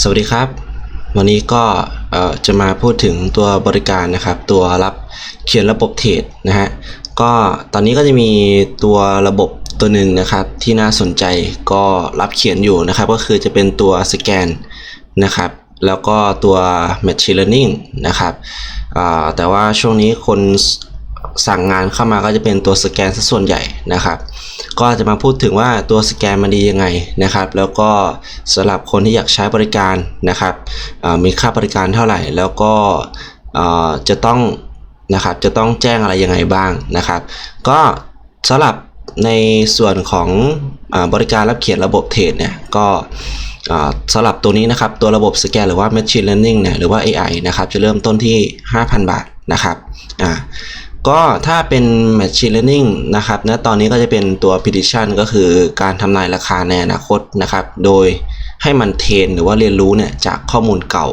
สวัสดีครับ วันนี้ก็จะมาพูดถึงตัวบริการนะครับ ตัวรับเขียนระบบเทรดนะฮะก็ตอนนี้ก็จะมีตัวระบบตัวหนึ่งนะครับที่น่าสนใจก็รับเขียนอยู่นะครับ ก็คือจะเป็นตัวสแกนนะครับ แล้วก็ตัว Machine Learning นะครับแต่ว่าช่วงนี้คน สั่งงานเข้ามาก็จะเป็นตัวสแกนซะส่วนใหญ่นะครับ ก็จะมาพูดถึงว่าตัวสแกนมันดียังไงนะครับ แล้วก็สำหรับคนที่อยากใช้บริการนะครับมีค่าบริการเท่าไหร่ แล้วก็จะต้องนะครับจะต้องแจ้งอะไรยังไงบ้างนะครับ ก็สำหรับในส่วนของอบริการรับเขียนระบบเทรดเนี่ยก็สำหรับตัวนี้นะครับ ตัวระบบสแกนหรือว่า Machine Learning เนี่ยหรือว่า AI นะครับ จะเริ่มต้นที่ 5,000 บาทนะครับอ่า ก็ถ้าเป็น Machine Learning นะครับณตอนนี้ก็จะเป็นตัว prediction ก็คือการทำนายราคาในอนาคตนะครับ โดยให้มันเทรนหรือว่าเรียนรู้เนี่ยจากข้อมูลเก่า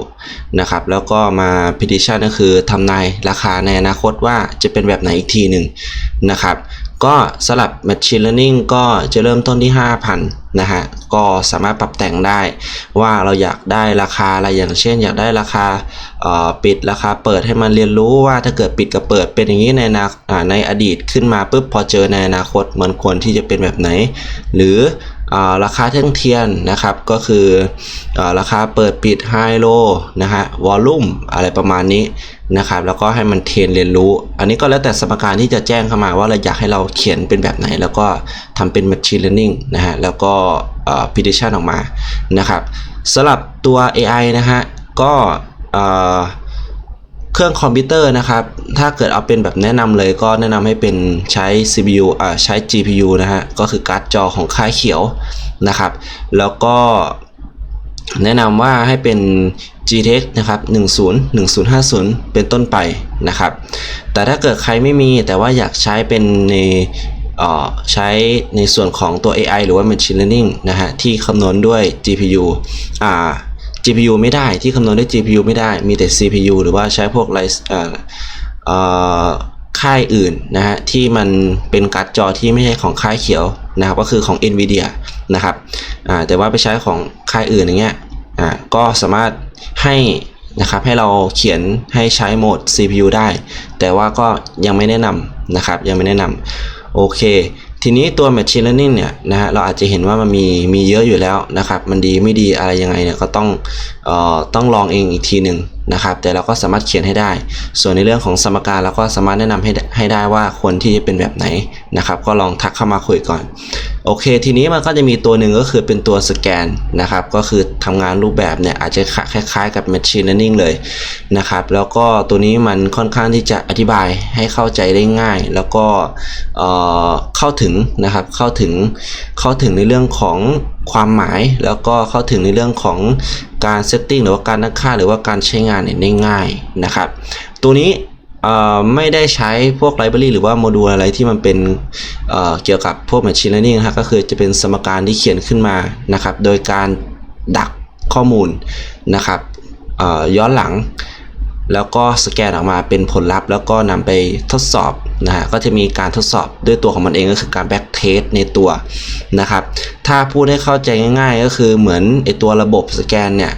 นะครับ แล้วก็มา prediction ก็คือทำนายราคาในอนาคตว่าจะเป็นแบบไหนอีกทีหนึ่งนะครับ ก็สลับ Machine Learning ก็จะเริ่มต้นที่ 5,000 นะฮะก็สามารถปรับแต่งได้ว่าเราอยากได้ราคาอะไรอย่างเช่น อยากได้ราคาปิดราคาเปิดให้มันเรียนรู้ว่าถ้าเกิดปิดกับเปิดเป็นอย่างนี้ในนาในอดีตขึ้นมาปุ๊บพอเจอในอนาคตมันควรที่จะเป็นแบบไหน หรือราคาเท่งเทียนนะครับก็คืออราคาเปิดปิดไฮโลนะฮะวอลลุ่มอะไรประมาณนี้ นะครับแล้วก็ให้มันเทรนเรียนรู้ อันนี้ก็แล้วแต่สมการที่จะแจ้งเข้ามาว่าเราอยากให้เราเขียนเป็นแบบไหน แล้วก็ทำเป็น Machine Learning นะฮะแล้วก็เอ่อ prediction ออกมานะครับสำหรับตัว AI นะฮะก็เอ่อเครื่องคอมพิวเตอร์นะครับ ถ้าเกิดเอาเป็นแบบแนะนำเลยก็แนะนำให้เป็นใช้ CPU อ่าใช้ GPU นะฮะ ก็คือการ์ดจอของค่ายเขียวนะครับ แล้วก็ แนะนำว่าให้เป็น GTX นะครับ10 1050 เป็นต้นไปนะครับ แต่ถ้าเกิดใครไม่มีแต่ว่าอยากใช้เป็นในใช้ในส่วนของตัว AI หรือว่า Machine Learning นะฮะที่คำนวณด้วย GPU อ่า GPU ไม่ได้ที่คำนวณด้วย GPU ไม่ได้มีแต่ CPU หรือว่าใช้พวกไรอ่อเอ่อค่ายอื่นนะฮะที่มันเป็นการ์ดจอที่ไม่ใช่ของค่ายเขียว นะครับก็คือของ NVIDIA นะครับแต่ว่าไปใช้ของค่ายอื่นอย่างเงี้ยก็สามารถให้นะครับให้เราเขียนให้ใช้โหมด CPU ได้ แต่ว่าก็ยังไม่แนะนำนะครับยังไม่แนะนำโอเค ทีนี้ตัว Machine Learning เนี่ยนะฮะเราอาจจะเห็นว่ามันมีมีเยอะอยู่แล้วนะครับมันดีไม่ดีอะไรยังไงเนี่ยก็ต้องเอ่อต้องลองเองอีกทีหนึ่งนะครับแต่เราก็สามารถเขียนให้ได้ ส่วนในเรื่องของสมการเราก็สามารถแนะนำให้ให้ได้ว่าควรที่จะเป็นแบบไหน นะครับ ก็ลองทักเข้ามาคุยก่อน โอเค ทีนี้มันก็จะมีตัวหนึ่งก็คือเป็นตัวสแกนนะครับ ก็คือทำงานรูปแบบเนี่ยอาจจะคล้ายๆกับ Machine Learning เลยนะครับ แล้วก็ตัวนี้มันค่อนข้างที่จะอธิบายให้เข้าใจได้ง่าย แล้วก็เอ่อเข้าถึงนะครับ เข้าถึง เข้าถึงในเรื่องของความหมายแล้วก็เข้าถึงในเรื่องของการเซตติ้งหรือว่าการตั้งค่าหรือว่าการใช้งานเนี่ยได้ง่ายนะครับ ตัวนี้ ไม่ได้ใช้พวกไลบรารีหรือว่าโมดูลอะไรที่มันเป็นเเกี่ยวกับพวก Machine Learning นะครับก็คือจะเป็นสมการที่เขียนขึ้นมานะครับ โดยการดักข้อมูลนะครับย้อนหลัง แล้วก็สแกนออกมาเป็นผลลัพธ์ แล้วก็นำไปทดสอบนะฮะก็จะมีการทดสอบด้วยตัวของมันเองก็คือการแบ็กเทสในตัวนะครับ ถ้าพูดให้เข้าใจง่าย ๆ ก็คือเหมือนไอตัวระบบสแกนเนี่ย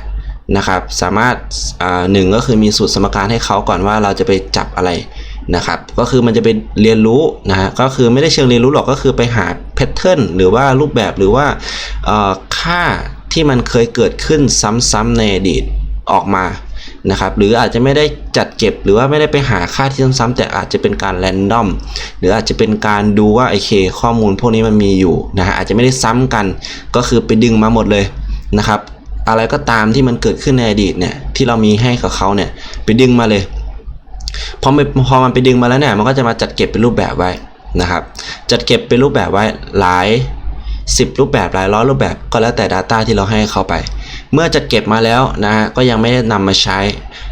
นะครับ สามารถหนึ่งก็คือมีสูตรสมการให้เขาก่อนว่าเราจะไปจับอะไรนะครับ ก็คือมันจะเป็นเรียนรู้นะฮะก็คือไม่ได้เชิงเรียนรู้หรอกก็คือไปหาแพทเทิร์นหรือว่ารูปแบบหรือว่าค่าที่มันเคยเกิดขึ้นซ้ำๆในอดีตออกมานะครับหรืออาจจะไม่ได้จัดเก็บหรือว่าไม่ได้ไปหาค่าที่ซ้ำๆแต่อาจจะเป็นการแรนดอมหรืออาจจะเป็นการดูว่าไอเคข้อมูลพวกนี้มันมีอยู่นะฮะอาจจะไม่ได้ซ้ำกันก็คือไปดึงมาหมดเลยนะครับ อะไรก็ตามที่มันเกิดขึ้นในอดีตเนี่ยที่เรามีให้กับเขาเนี่ยไปดึงมาเลยพอมันพอมันไปดึงมาแล้วเนี่ยมันก็จะมาจัดเก็บเป็นรูปแบบไว้นะครับ จัดเก็บเป็นรูปแบบไว้หลาย 10 รูปแบบหลายร้อยรูปแบบก็แล้วแต่ Data ที่เราให้เขาไป เมื่อจัดเก็บมาแล้วนะฮะก็ยังไม่ได้นำมาใช้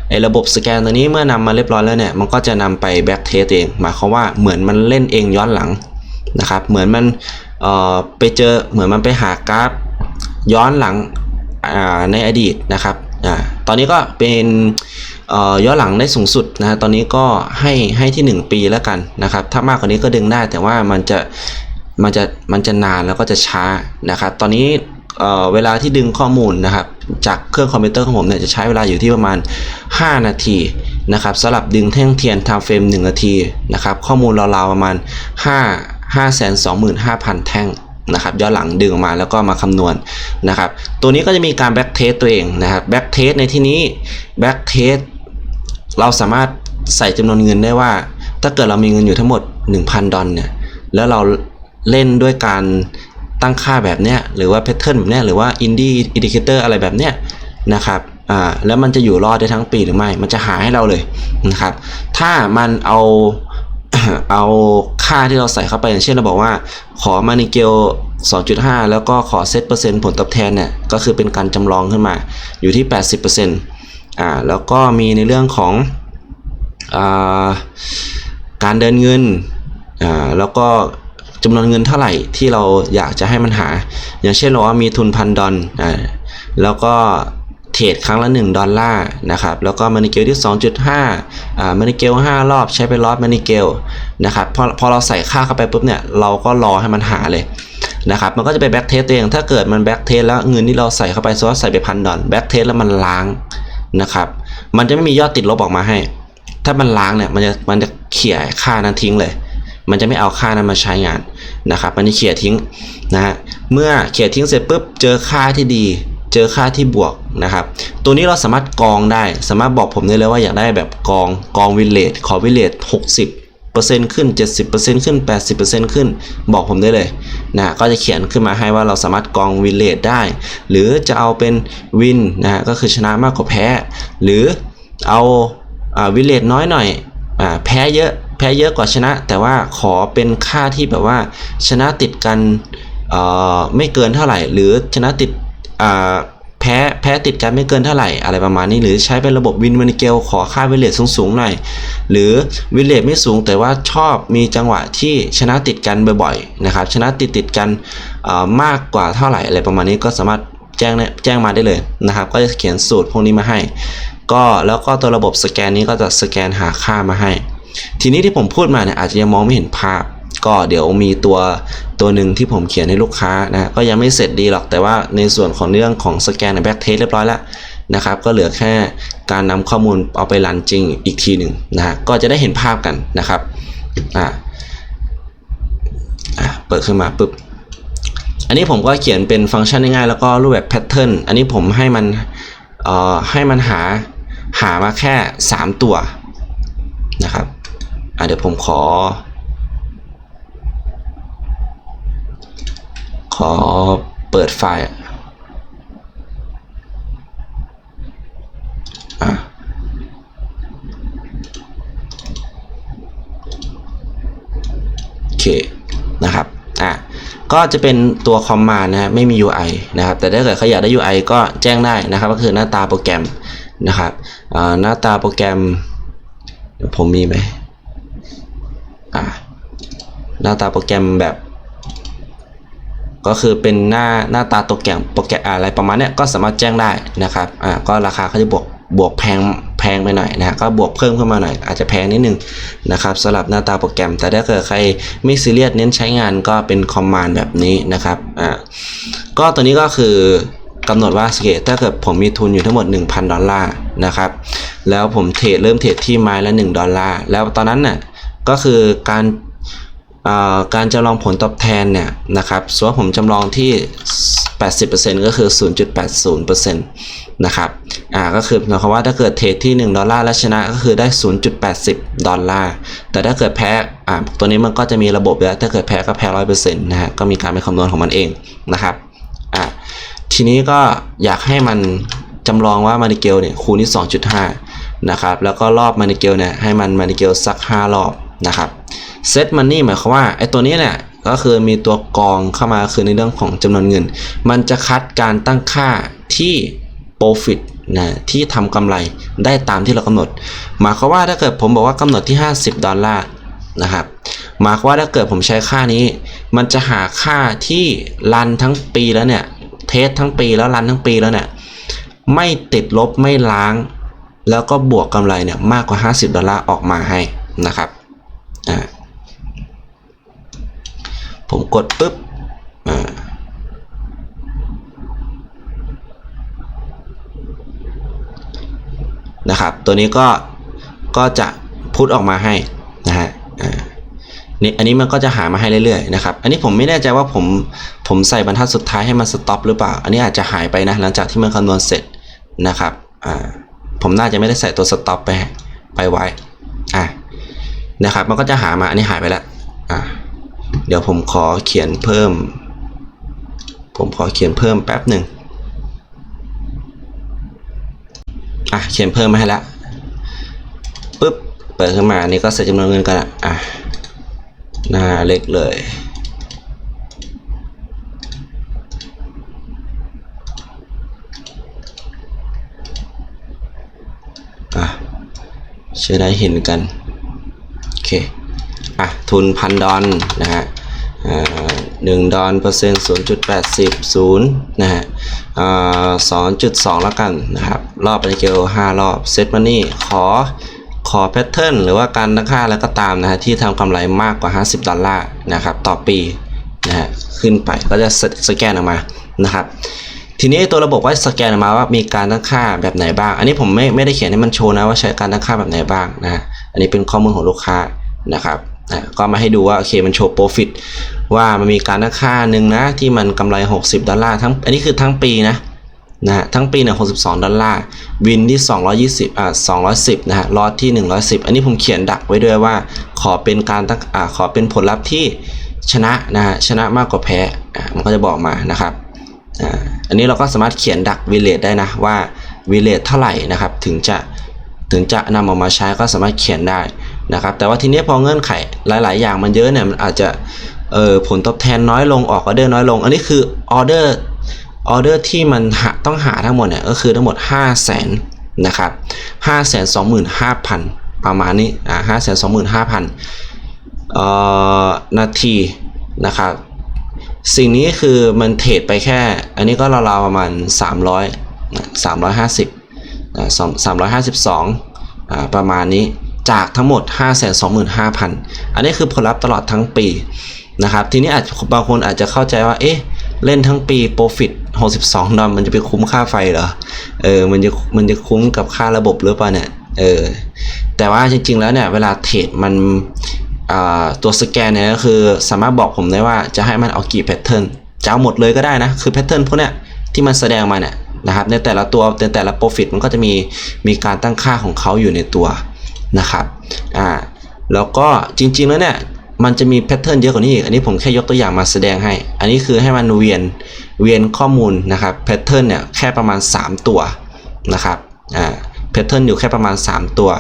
ไอ้ระบบสแกนตัวนี้เมื่อนำมาเรียบร้อยแล้วเนี่ยมันก็จะนำไปแบ็กเทสเองหมายความว่าเหมือนมันเล่นเองย้อนหลังนะครับ เหมือนมันเอ่อไปเจอเหมือนมันไปหากราฟย้อนหลัง ในอดีตนะครับตอนนี้ก็เป็นย่อย้อนหลังได้สูงสุดนะฮะตอนนี้ก็ให้ให้ที่ 1 ปีแล้วกันนะครับ ถ้ามากกว่านี้ก็ดึงได้แต่ว่ามันจะมันจะมันจะนานแล้วก็จะช้านะครับ ตอนนี้เวลาที่ดึงข้อมูลนะครับ จากเครื่องคอมพิวเตอร์ของผมเนี่ยจะใช้เวลาอยู่ที่ประมาณ 5 นาทีนะครับสำหรับดึงแท่งเทียน time frame 1นาทีนะครับ ข้อมูลราวๆประมาณ 5 5 25,000 แท่ง นะครับย้อนหลังดึงออกมาแล้วก็มาคำนวณนะครับ ตัวนี้ก็จะมีการแบ็กเทสตัวเองนะครับแบ็กเทสในที่นี้แบ็กเทสเราสามารถใส่จำนวนเงินได้ว่า ถ้าเกิดเรามีเงินอยู่ทั้งหมด 1,000 ดอลเนี่ยแล้วเราเล่นด้วยการตั้งค่าแบบเนี้ยหรือว่าแพทเทิร์นแบบเนี้ยหรือว่าอินดี้อินดิเคเตอร์อะไรแบบเนี้ยนะครับอ่าแล้วมันจะอยู่รอดได้ทั้งปีหรือไม่ มันจะหาให้เราเลยนะครับ ถ้ามันเอา เอาค่าที่เราใส่เข้าไปอย่างเช่นเราบอกว่า ขอมานิเกล 2.5 แล้วก็ขอเซตเปอร์เซ็นต์ผลตอบแทนเนี่ยก็คือเป็นการจำลองขึ้นมาอยู่ที่ 80%อ่าแล้วก็มีในเรื่องของอ่าการเดินเงินอ่าแล้วก็จำนวนเงินเท่าไหร่ที่เราอยากจะให้มันหา อย่างเช่นเราว่ามีทุนพันดอลอ่าแล้วก็ เทรดครั้งละ 1 ดอลลาร์นะครับแล้วก็มานิเกลที่ 2.5อ่ามานิเกล5รอบใช้ไปรอบมานิเกลนะครับพอพอเราใส่ค่าเข้าไปปุ๊บเนี่ยเราก็รอให้มันหาเลยนะครับมันก็จะไปแบ็กเทสตัวเองถ้าเกิดมันแบ็กเทสแล้วเงินที่เราใส่เข้าไปสมมติว่าใส่ไปพันดอลแบ็กเทสแล้วมันล้างนะครับมันจะไม่มียอดติดลบออกมาให้ ถ้ามันล้างเนี่ยมันจะมันจะเขี่ยค่านั้นทิ้งเลย มันจะไม่เอาค่านั้นมาใช้งานนะครับมันจะเขี่ยทิ้งนะฮะเมื่อเขี่ยทิ้งเสร็จปุ๊บเจอค่าที่ดี เจอค่าที่บวก นะครับ ตัวนี้เราสามารถกองได้ สามารถบอกผมได้เลยว่าอยากได้แบบกองกองวิลเลจขอวิลเลจ60เปอร์เซ็นต์ขึ้น 70%ขึ้น 80%ขึ้น บอกผมได้เลยนะก็จะเขียนขึ้นมาให้ว่าเราสามารถกองวิลเลจได้ หรือจะเอาเป็นวินนะฮะก็คือชนะมากกว่าแพ้ หรือเอาวิลเลจน้อยหน่อยอแพ้เยอะแพ้เยอะกว่าชนะ แต่ว่าขอเป็นค่าที่แบบว่าชนะติดกันไม่เกินเท่าไหร่ หรือชนะติด แพ้แพ้ติดกันไม่เกินเท่าไหร่อะไรประมาณนี้ หรือใช้เป็นระบบวินวานิเกลขอค่าวิเลตสูงๆหน่อย หรือวิเลตไม่สูงแต่ว่าชอบมีจังหวะที่ชนะติดกันบ่อยๆนะครับชนะติดติดกันมากกว่าเท่าไหร่อะไรประมาณนี้ก็สามารถแจ้งนี่แจ้งมาได้เลยนะครับ ก็จะเขียนสูตรพวกนี้มาให้ ก็แล้วก็ตัวระบบสแกนนี้ก็จะสแกนหาค่ามาให้ ทีนี้ที่ผมพูดมาเนี่ยอาจจะยังมองไม่เห็นภาพ ก็เดี๋ยวมีตัวตัวหนึ่งที่ผมเขียนให้ลูกค้านะก็ยังไม่เสร็จดีหรอกแต่ว่าในส่วนของเรื่องของสแกนในแบ็กเทสเรียบร้อยแล้วนะครับก็เหลือแค่การนำข้อมูลเอาไปรันจริงอีกทีหนึ่งนะฮะก็จะได้เห็นภาพกันนะครับอ่าอะเปิดขึ้นมาปุ๊บอันนี้ผมก็เขียนเป็นฟังก์ชันง่ายๆแล้วก็รูปแบบแพทเทิร์นอันนี้ผมให้มันเอ่อให้มันหาหามาแค่ 3 ตัวนะครับอะเดี๋ยวผมขอ อเปิดไฟล์อะโอเคนะครับ อะ ก็จะเป็นตัวคอมมานนะฮะไม่มี UI นะครับ แต่ถ้าเกิดเขาอยากได้ UI ก็แจ้งได้นะครับ ก็คือหน้าตาโปรแกรมนะครับอ่าหน้าตาโปรแกรม ผมมีไหมอ่าหน้าตาโปรแกรมแบบ ก็คือเป็นหน้าหน้าตาตัวแกรมโปรแกรมอะไรประมาณเนี้ยก็สามารถแจ้งได้นะครับอ่าก็ราคาเขาจะบวกบวกแพงแพงไปหน่อยนะฮะก็บวกเพิ่มขึ้นมาหน่อยอาจจะแพงนิดนึงนะครับสำหรับหน้าตาโปรแกรม แต่ถ้าเกิดใครไม่ซีเรียสเน้นใช้งานก็เป็นคอมมานด์แบบนี้นะครับอ่าก็ตัวนี้ก็คือกำหนดว่าสเกตถ้าเกิดผมมีทุนอยู่ทั้งหมด 1,000 ดอลลาร์นะครับแล้วผมเทรดเริ่มเทรดที่ไม้ละ 1 ดอลลาร์แล้วตอนนั้นน่ะก็คือการ การจำลองผลตอบแทนเนี่ยนะครับส่วนผมจำลองที่ 80%ก็คือ 0.80%นะครับอ่าก็คือหมายความว่าถ้าเกิดเทรดที่ 1 ดอลลาร์แล้วชนะก็คือได้ 0.80 ดอลลาร์ แต่ถ้าเกิดแพ้อ่าตัวนี้มันก็จะมีระบบแล้วถ้าเกิดแพ้ก็แพ้ 100%นะฮะก็มีการไปคำนวณของมันเองนะครับอ่าทีนี้ก็อยากให้มันจำลองว่ามานิเกลเนี่ยคูณที่ 2.5 นะครับแล้วก็รอบมานิเกลเนี่ยให้มันมานิเกลสัก 5 รอบนะครับ เซตมันนี่หมายความว่าไอ้ตัวนี้เนี่ยก็คือมีตัวกองเข้ามาคือในเรื่องของจำนวนเงิน มันจะคัดการตั้งค่าที่ profit นะที่ทำกำไรได้ตามที่เรากำหนด หมายความว่าถ้าเกิดผมบอกว่ากำหนดที่ 50 ดอลลาร์นะครับหมายความว่าถ้าเกิดผมใช้ค่านี้ มันจะหาค่าที่รันทั้งปีแล้วเนี่ยเทสทั้งปีแล้วรันทั้งปีแล้วเนี่ยไม่ติดลบไม่ล้าง แล้วก็บวกกำไรเนี่ยมากกว่า 50 ดอลลาร์ออกมาให้นะครับอ่า ผมกดปุ๊บนะครับ ตัวนี้ก็ก็จะพุทออกมาให้นะฮะนี่อันนี้มันก็จะหามาให้เรื่อยๆนะครับ อันนี้ผมไม่แน่ใจว่าผมผมใส่บรรทัดสุดท้ายให้มันสต็อปหรือเปล่า อันนี้อาจจะหายไปนะหลังจากที่มันคำนวณเสร็จนะครับอ่าผมน่าจะไม่ได้ใส่ตัวสต็อปไปไปไว้อ่านะครับ มันก็จะหามาอันนี้หายไปแล้วอ่า ดี๋ยวผมขอเขียนเพิ่ม ผมขอเขียนเพิ่มแป๊บหนึ่งอะเขียนเพิ่มมาให้ล้วปุ๊บเปิดขึ้นมาอันนี้ก็ใส่จำนวนเงินกันละอะหน้าเล็กเลยอะเชื่อได้เห็นกัน โอเค อะ ทุนพันดอลนะฮะ หนึ่งดอลเปอร์เซ็นต์ศูนย์จุดแปดสิบศูนย์นะฮะสองจุดสองแล้วกันนะครับ รอบเป็นเกลห้ารอบเซตมันนี่ขอขอแพทเทิร์นหรือว่าการตั้งค่าแล้วก็ตามนะฮะที่ทำกำไรมากกว่า 50 ดอลลาร์นะครับต่อปีนะฮะขึ้นไปก็จะสสแกนออกมานะครับทีนี้ตัวระบบก็สแกนออกมาว่ามีการตั้งค่าแบบไหนบ้าง อันนี้ผมไม่ไม่ได้เขียนให้มันโชว์นะว่าใช้การตั้งค่าแบบไหนบ้างนะฮะอันนี้เป็นข้อมูลของลูกค้านะครับ นะก็มาให้ดูว่าโอเคมันโชว์โปรฟิตว่ามันมีการค่าหนึ่งนะที่มันกำไร 60 ดอลลาร์ทั้งอันนี้คือทั้งปีนะนะฮะทั้งปีเนี่ย62 ดอลลาร์ วินที่ 220อ่า210 นะฮะลอตที่ 110 อันนี้ผมเขียนดักไว้ด้วยว่า ขอเป็นการตั้งอ่าขอเป็นผลลัพธ์ที่ชนะนะฮะชนะมากกว่าแพ้อ่ามันก็จะบอกมานะครับอ่าอันนี้เราก็สามารถเขียนดักวิเลตได้นะว่าวิเลตเท่าไหร่นะครับ ถึงจะถึงจะนำออกมาใช้ก็สามารถเขียนได้ นะครับแต่ว่าทีนี้พอเงื่อนไขหลาย ๆ อย่างมันเยอะเนี่ยมันอาจจะเออผลตอบแทนน้อยลงออกออเดอร์น้อยลง อันนี้คือออเดอร์ออเดอร์ที่มันต้องหาทั้งหมดเนี่ยก็คือทั้งหมด 5 0 0แสนนะครับ5 2 5 0 0 0ประมาณนี้อ่า5 2 5 0 0 0เอ่อนาทีนะครับสิ่งนี้คือมันเทรดไปแค่ อันนี้ก็ราวๆประมาณ 300 350อ่า352อ่าประมาณนี้ จากทั้งหมด 525,000 อันนี้คือผลลัพธ์ตลอดทั้งปีนะครับ ทีนี้อาจบางคนอาจจะเข้าใจว่า เอ๊ะ เล่นทั้งปีโปรฟิต62 ดอลมันจะไปคุ้มค่าไฟเหรอ เออ มันจะ มันจะคุ้มกับค่าระบบหรือเปล่าเนี่ย เออ แต่ว่าจริง ๆ แล้วเนี่ย เวลาเทรดมันตัวสแกนเนี่ยก็คือสามารถบอกผมได้ว่าจะให้มันเอากี่แพทเทิร์นจะเอาหมดเลยก็ได้นะ คือแพทเทิร์นพวกเนี้ยที่มันแสดงมาเนี่ยนะครับในแต่ละตัวในแต่ละโปรฟิตมันก็จะมีมีการตั้งค่าของเขาอยู่ในตัว นะครับอ่าแล้วก็จริง ๆ แล้วเนี่ยมันจะมีแพทเทิร์นเยอะกว่านี้อีก อันนี้ผมแค่ยกตัวอย่างมาแสดงให้ อันนี้คือให้มันเวียนเวียนข้อมูลนะครับแพทเทิร์นเนี่ยแค่ประมาณ 3 ตัวนะครับอ่าแพทเทิร์นอยู่แค่ประมาณ 3 ตัว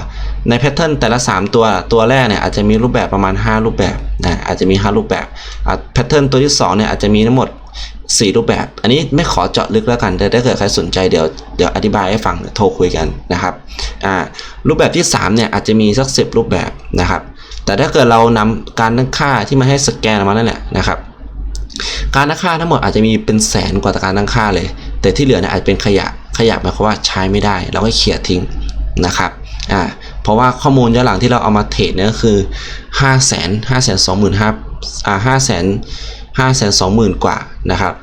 ในแพทเทิร์นแต่ละ 3 ตัวตัวแรกเนี่ยอาจจะมีรูปแบบประมาณ 5 รูปแบบนะอาจจะมี 5 รูปแบบอ่าแพทเทิร์นตัวที่2เนี่ยอาจจะมีทั้งหมด 4 รูปแบบ อันนี้ไม่ขอเจาะลึกแล้วกันแต่ถ้าเกิดใครสนใจเดี๋ยวเดี๋ยวอธิบายให้ฟังโทรคุยกันนะครับอ่ารูปแบบที่ 3 เนี่ยอาจจะมีสัก 10 รูปแบบนะครับ แต่ถ้าเกิดเรานำการตั้งค่าที่มาให้สแกนมานั่นแหละนะครับ การตั้งค่าทั้งหมดอาจจะมีเป็นแสนกว่าการตั้งค่าเลย แต่ที่เหลือเนี่ยอาจเป็นขยะขยะหมายความว่าใช้ไม่ได้ เราก็เขี่ยทิ้งนะครับอ่าเพราะว่าข้อมูลย้อนหลังที่เราเอามาเทรดเนี่ยก็คือ 5 0 0 0 0 0 5 2 5 0 0 0อ่า5 0 0 0 0 5 2 0 0 0 0 กว่านะครับ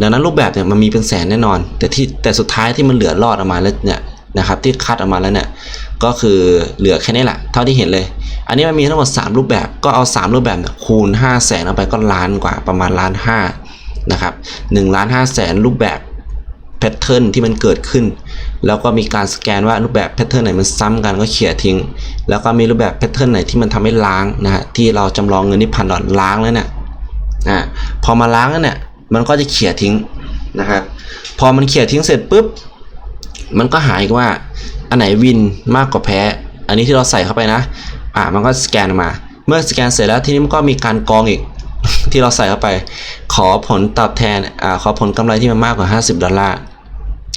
ดังนั้นรูปแบบเนี่ยมันมีเป็นแสนแน่นอน แต่ที่แต่สุดท้ายที่มันเหลือรอดออกมาแล้วเนี่ยนะครับที่คัดออกมาแล้วเนี่ยก็คือเหลือแค่นี้แหละเท่าที่เห็นเลย อันนี้มันมีทั้งหมด 3 รูปแบบก็เอา 3 รูปแบบเนี่ยคูณ 5 0 0แสนเอาไปก็ล้านกว่าประมาณล้านห้านะครับ1ล้าน5แสนรูปแบบแพทเทิร์นที่มันเกิดขึ้น แล้วก็มีการสแกนว่ารูปแบบแพทเทิร์นไหนมันซ้ำกันก็เขี่ยทิ้ง แล้วก็มีรูปแบบแพทเทิร์นไหนที่มันทำให้ล้างนะฮะที่เราจำลองเงินที่พันดอลล้างแล้วเนี่ย อ่าพอมาล้างเนี่ยมันก็จะเขี่ยทิ้งนะครับพอมันเขี่ยทิ้งเสร็จปุ๊บมันก็หายว่าอันไหนวินมากกว่าแพ้ อันนี้ที่เราใส่เข้าไปนะอ่ามันก็สแกนมา เมื่อสแกนเสร็จแล้วทีนี้มันก็มีการกรองอีกที่เราใส่เข้าไป ขอผลตอบแทนอ่าขอผลกำไรที่มันมากกว่า 50 ดอลลาร์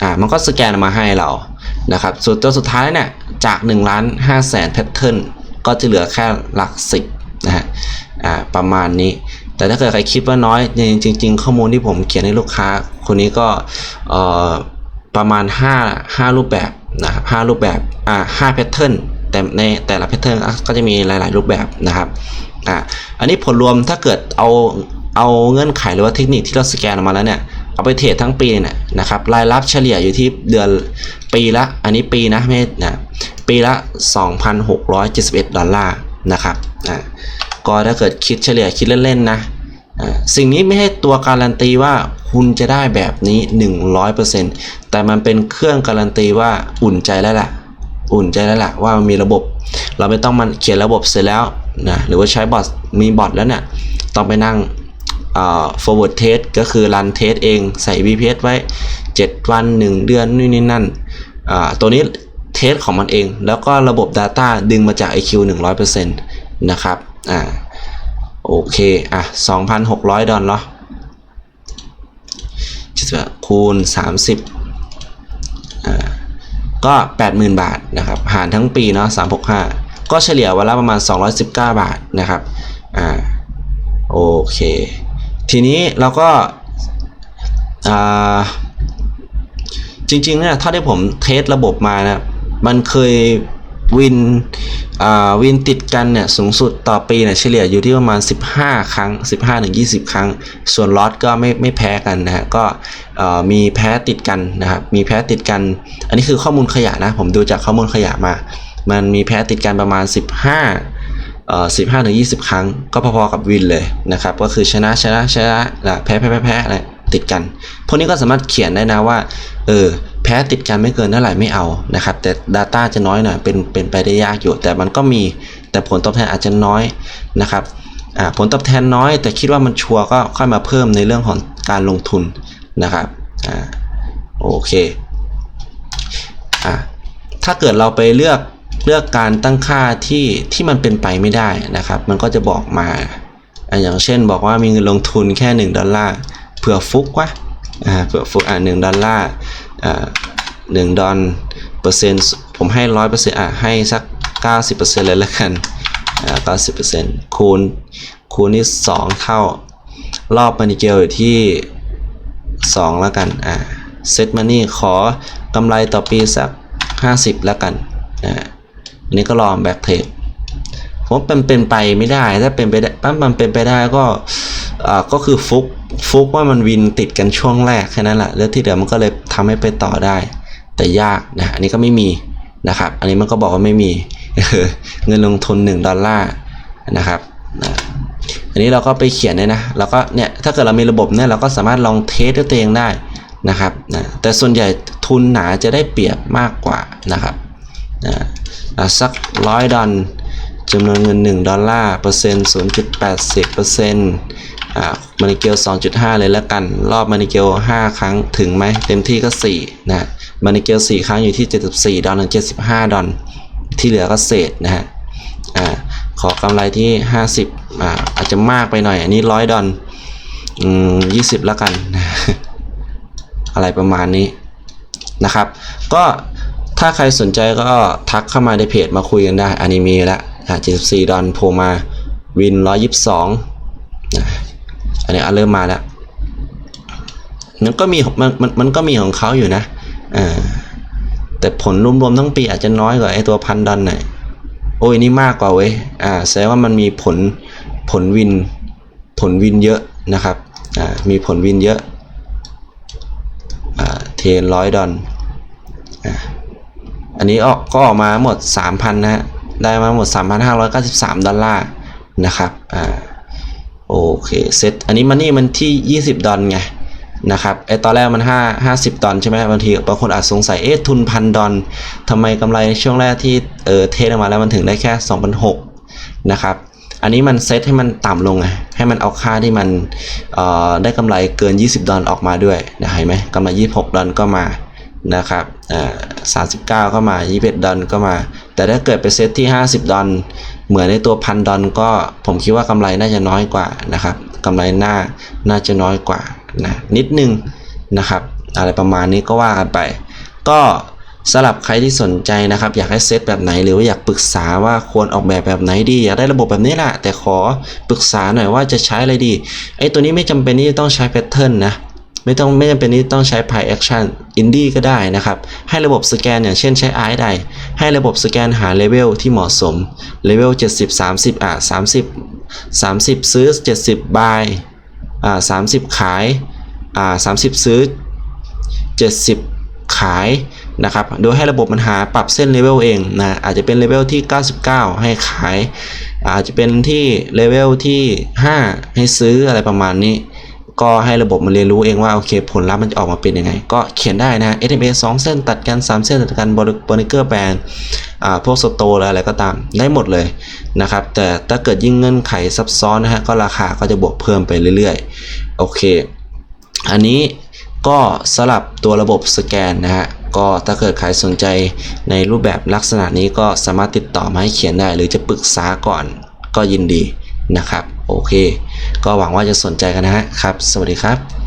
อ่ามันก็สแกนมาให้เรานะครับสุดตัวสุดท้ายเนี่ยจาก1ล้าน5แสนแพทเทิร์นก็จะเหลือแค่หลักสิบนะฮะอ่าประมาณนี้ แต่ถ้าเกิดใครคิดว่าน้อยจริง ๆ ข้อมูลที่ผมเขียนให้ลูกค้า คนนี้ก็ประมาณ 5 5 รูปแบบนะครับ5รูปแบบอ่า5แพทเทิร์นแต่ในแต่ละแพทเทิร์นก็จะมีหลาย ๆ รูปแบบนะครับอ่าอันนี้ผลรวมถ้าเกิดเอาเอาเงื่อนไขหรือว่าเทคนิคที่เราสแกนออกมาแล้วเนี่ยเอาไปเทรดทั้งปีเนี่ยนะครับรายรับเฉลี่ยอยู่ที่เดือนปีละอันนี้ปีนะไม่นะปีละ 2,671 ดอลลาร์นะครับอ่า ก็ถ้าเกิดคิดเฉลี่ยคิดเล่นๆนะสิ่งนี้ไม่ให้ตัวการันตีว่าคุณจะได้แบบนี้ 100%แต่มันเป็นเครื่องการันตีว่าอุ่นใจแล้วล่ะ อุ่นใจแล้วล่ะว่ามันมีระบบ เราไม่ต้องมันเขียนระบบเสร็จแล้วนะหรือว่าใช้บอทมีบอทแล้วเนี่ยต้องไปนั่ง forward test ก็คือ run test เองใส่ VPS ไว้ 7 วัน 1 เดือนนี่นี่นั่นตัวนี้เทสของมันเอง แล้วก็ระบบ Data ดึงมาจาก IQ 100%นะครับ อ่าโอเค อะ 2,600 ดอลลาร์คูณ 30อ่าก็ 80,000 บาทนะครับ หารทั้งปีเนาะ365 ก็เฉลี่ยวันละประมาณ 219 บาทนะครับ อ่า โอเค ทีนี้เราก็ อ่า จริงๆเนี่ยเท่าที่ผมเทสระบบมานะ มันเคย วินอ่าวินติดกันเนี่ยสูงสุดต่อปีเนี่ยเฉลี่ยอยู่ที่ประมาณ 15 ครั้ง 15-20 ครั้ง ส่วนลอตก็ไม่ไม่แพ้กันนะฮะก็อ่อมีแพ้ติดกันนะครับมีแพ้ติดกัน อันนี้คือข้อมูลขยะนะ ผมดูจากข้อมูลขยะมา มันมีแพ้ติดกันประมาณ 15เอ่อสิบห้าถึงยี่สิบครั้ง ก็พอๆกับวินเลยนะครับก็คือชนะชนะชนะนะแพ้แพ้แพ้แพ้อะไรติดกัน พวกนี้ก็สามารถเขียนได้นะว่าเออ แพ้ติดกันไม่เกินเท่าไหร่ไม่เอานะครับ แต่ Data จะน้อยหน่อยเป็นเป็นไปได้ยากอยู่ แต่มันก็มีแต่ผลตอบแทนอาจจะน้อยนะครับผลตอบแทนน้อย แต่คิดว่ามันชัวร์ก็ค่อยมาเพิ่มในเรื่องของการลงทุนนะครับอโอเคอถ้าเกิดเราไปเลือกเลือกการตั้งค่าที่ที่มันเป็นไปไม่ได้นะครับ มันก็จะบอกมาอย่างเช่นบอกว่ามีเงินลงทุนแค่ 1 ดอลลาร์เผื่อฟุกวะเผื่อฟุกอะหดอลลาร์ หนึ่งดอลเปอร์เซ็นต์ผมให้ร้อยเปอร์เซ็นต์อะให้สัก90%เลยละกันอ่า90%คูณคูณนี่2เท่ารอบมันอีเกลอยู่ที่2แล้วกันอ่าเซ็ตมานี่ขอกำไรต่อปีสัก50แล้วกันอ่าอันนี้ก็ลองแบ็กเทรดผมเป็นเป็นไปไม่ได้ถ้าเป็นไปได้ปั๊บมันเป็นไปได้ก็อ่าก็คือฟุก ฟุกว่ามันวินติดกันช่วงแรกแค่นั้นแหละแล้วที่เหลือมันก็เลยทำให้ไปต่อได้ แต่ยากนะอันนี้ก็ไม่มีนะครับ อันนี้มันก็บอกว่าไม่มีเงินลงทุน 1 ดอลลาร์นะครับนะอันนี้เราก็ไปเขียนเลยนะเราก็เนี่ยถ้าเกิดเรามีระบบเนี่ยเราก็สามารถลองเทสด้วยตัวเองได้นะครับนะแต่ส่วนใหญ่ทุนหนาจะได้เปรียบมากกว่านะครับนะอะสักร้อยดอล จำนวนเงิน 1 ดอลลาร์เปอร์เซ็นต์0.80เปอร์เซ็นต์อ่ามานิเกล2.5เลยแล้วกัน รอบมานิเกล5ครั้งถึงไหมเต็มที่ก็4นะมานิเกล4ครั้งอยู่ที่74ดอลถึง75ดอลที่เหลือก็เศษนะฮะอ่าขอกำไรที่50อ่าอาจจะมากไปหน่อย อันนี้100ดอลอืม20แล้วกันอะไรประมาณนี้นะครับ ก็ถ้าใครสนใจก็ทักเข้ามาในเพจมาคุยกันได้ อันนี้มีแล้ว 74 ดอลโผล่มาวิน 122นะอันนี้อะเริ่มมาแล้วมันก็มีมันมันมันก็มีของเขาอยู่นะอ่าแต่ผลรวมๆทั้งปีอาจจะน้อยกว่าไอตัวพันดอลหน่อยโอ้ยนี่มากกว่าเว้ยอ่าแสดงว่ามันมีผลผลวินผลวินเยอะนะครับอ่ามีผลวินเยอะอ่าเทนร้อยดอลอ่าอันนี้ออกก็ออกมาหมด 3,000 นะฮะ ได้มาหมด 3,593 ดอลลาร์นะครับอ่าโอเคเซตอันนี้มันนี่มันที่ 20 ดอลไงนะครับไอตอนแรกมัน 5 50 ดอลใช่ไหมบางทีบางคนอาจสงสัยเอ๊ะทุนพันดอลทำไมกำไรช่วงแรกที่เออเทออกมาแล้วมันถึงได้แค่ 2,600นะครับอันนี้มันเซตให้มันต่ำลงไงให้มันเอาค่าที่มันอ่อได้กำไรเกิน 20 ดอลออกมาด้วยนะเห็นไหมกำไร 26 ดอลก็มา นะครับอ่า39ก็มา21ดอลก็มา แต่ถ้าเกิดไปเซตที่50ดอลเหมือนในตัวพันดอลก็ผมคิดว่ากำไรน่าจะน้อยกว่านะครับกำไรหน้าน่าจะน้อยกว่านะนิดนึงนะครับ อะไรประมาณนี้ก็ว่ากันไป ก็สำหรับใครที่สนใจนะครับ อยากให้เซตแบบไหนหรือว่าอยากปรึกษาว่าควรออกแบบแบบไหนดีอยากได้ระบบแบบนี้แหละแต่ขอปรึกษาหน่อยว่าจะใช้อะไรดีไอ้ตัวนี้ไม่จำเป็นที่จะต้องใช้แพทเทิร์นนะ ไม่ต้องไม่จำเป็นที่ต้องใช้ Pi Action Indie ก็ได้นะครับ ให้ระบบสแกนอย่างเช่นใช้ i ได้ ให้ระบบสแกนหาเลเวลที่เหมาะสมเลเวล70 30 อะ 30 30 ซื้อ 70บายอ่า30 ขาย อ่า 30 ซื้อ 70 ขายนะครับ โดยให้ระบบมันหาปรับเส้นเลเวลเองนะ อาจจะเป็นเลเวลที่ 99 ให้ขาย อาจจะเป็นที่เลเวลที่ 5 ให้ซื้ออะไรประมาณนี้ ก็ให้ระบบมันเรียนรู้เองว่าโอเค ผลลัพธ์มันจะออกมาเป็นยังไง ก็เขียนได้นะ SMA 2เส้นตัดกัน 3 เส้นตัดกันบริเกอร์แบนอ่าพวกสโตร์อะไรก็ตามได้หมดเลยนะครับ แต่ถ้าเกิดยิ่งเงื่อนไขซับซ้อนนะฮะก็ราคาก็จะบวกเพิ่มไปเรื่อยๆ โอเค อันนี้ก็สลับตัวระบบสแกนนะฮะก็ถ้าเกิดใครสนใจในรูปแบบลักษณะนี้ก็สามารถติดต่อมาให้เขียนได้ หรือจะปรึกษาก่อนก็ยินดีนะครับ โอเค ก็หวังว่าจะสนใจกันนะครับ สวัสดีครับ